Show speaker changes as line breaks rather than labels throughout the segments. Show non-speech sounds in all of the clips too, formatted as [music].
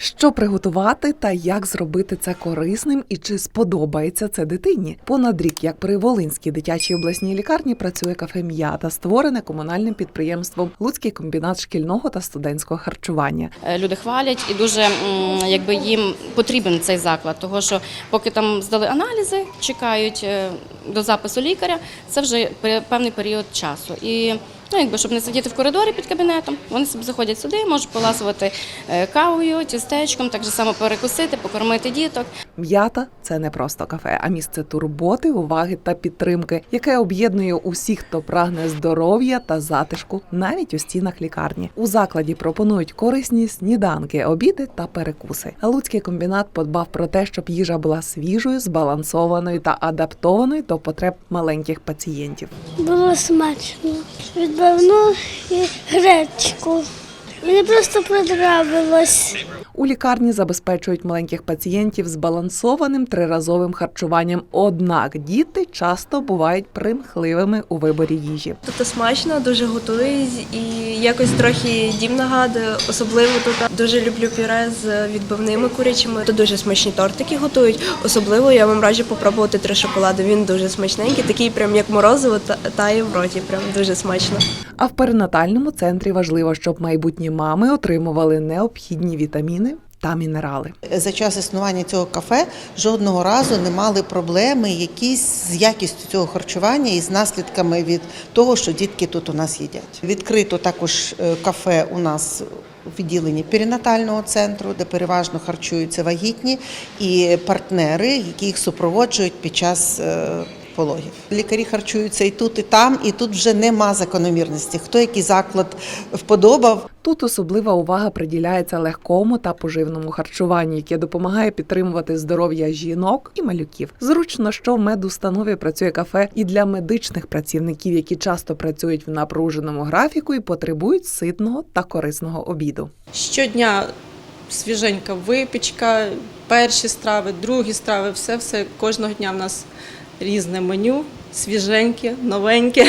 Що приготувати та як зробити це корисним і чи сподобається це дитині? Понад рік, як при Волинській дитячій обласній лікарні працює кафе М'ята, створене комунальним підприємством Луцький комбінат шкільного та студентського харчування.
Е, Люди хвалять і дуже якби їм потрібен цей заклад, тому що поки там здали аналізи, чекають е, до запису лікаря, це вже пе- певний період часу. І ну, якби, щоб не сидіти в коридорі під кабінетом, вони собі заходять сюди, можуть поласувати е, кавою, тістечком, так же само перекусити, покормити діток.
М'ята це не просто кафе, а місце турботи, уваги та підтримки, яке об'єднує усіх, хто прагне здоров'я та затишку, навіть у стінах лікарні. У закладі пропонують корисні сніданки, обіди та перекуси. А Луцький комбінат подбав про те, щоб їжа була свіжою, збалансованою та адаптованою до потреб маленьких пацієнтів.
Було смачно. І гречку. Мені просто подобалось.
У лікарні забезпечують маленьких пацієнтів збалансованим триразовим харчуванням. Однак діти часто бувають примхливими у виборі їжі.
Тут смачно, дуже готують і якось трохи дім нагадує. Особливо тут дуже люблю пюре з відбивними курячими. Тут дуже смачні тортики готують. Особливо я вам раджу попробувати три шоколади. Він дуже смачненький, такий прям як морозиво та- тає в роті. Прям дуже смачно.
А в перинатальному центрі важливо, щоб майбутні мами отримували необхідні вітаміни та мінерали.
За час існування цього кафе жодного разу не мали проблеми якісь з якістю цього харчування і з наслідками від того, що дітки тут у нас їдять. Відкрито також е, кафе у нас відділенні перинатального центру, де переважно харчуються вагітні, і партнери, які їх супроводжують під час. Пологів лікарі харчуються і тут, і там, і тут вже нема закономірності. Хто який заклад вподобав,
Тут особлива увага приділяється легкому та поживному харчуванню, яке допомагає підтримувати здоров'я жінок і малюків. Зручно, що в медустанові працює кафе і для медичних працівників, які часто працюють в напруженому графіку і потребують ситного та корисного обіду.
Щодня свіженька випічка, перші страви, другі страви, все, все кожного дня в нас різне меню, свіженьке, новеньке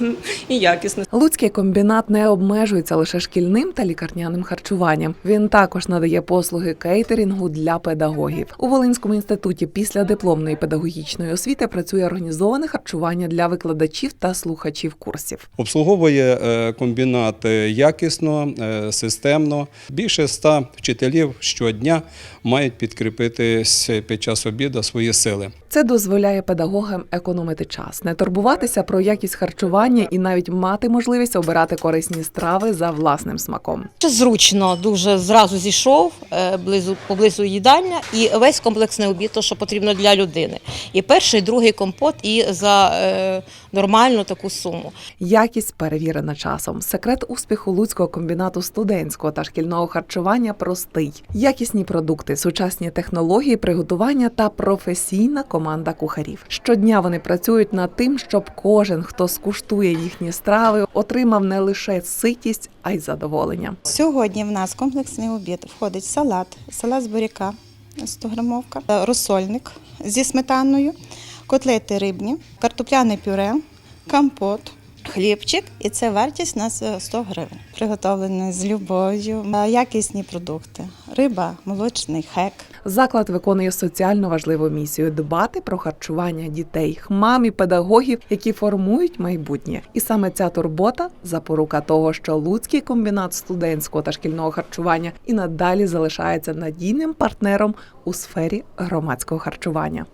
[laughs] і якісне.
Луцький комбінат не обмежується лише шкільним та лікарняним харчуванням. Він також надає послуги кейтерінгу для педагогів. У Волинському інституті після дипломної педагогічної освіти працює організоване харчування для викладачів та слухачів курсів.
Обслуговує е, комбінат якісно, е, системно. Більше ста вчителів щодня мають підкріпитись під час обіду свої сили.
Це дозволяє педагогам економити час, не турбуватися про якість харчування і навіть мати можливість обирати корисні страви за власним смаком.
Зручно, дуже зразу зійшов е, близу поблизу їдальня і весь комплексний обід, то, що потрібно для людини. І перший, і другий компот, і за е, нормальну таку суму.
Якість перевірена часом. Секрет успіху Луцького комбінату студентського та шкільного харчування простий: якісні продукти, сучасні технології приготування та професійна команда кухарів. Щодня вони працюють над тим, щоб кожен, хто скуштує їхні страви, отримав не лише ситість, а й задоволення.
Сьогодні в нас комплексний обід. Входить салат, салат з буряка 100 грамовка, е, розсольник зі сметаною, котлети рибні, картопляне пюре, компот, хлібчик. І це вартість у нас е, 100 гривень. Приготовлений з любов'ю, Е, якісні продукти. Риба, молочний хек.
Заклад виконує соціально важливу місію дбати про харчування дітей, мам і педагогів, які формують майбутнє. І саме ця турбота запорука того, що Луцький комбінат студентського та шкільного харчування і надалі залишається надійним партнером у сфері громадського харчування.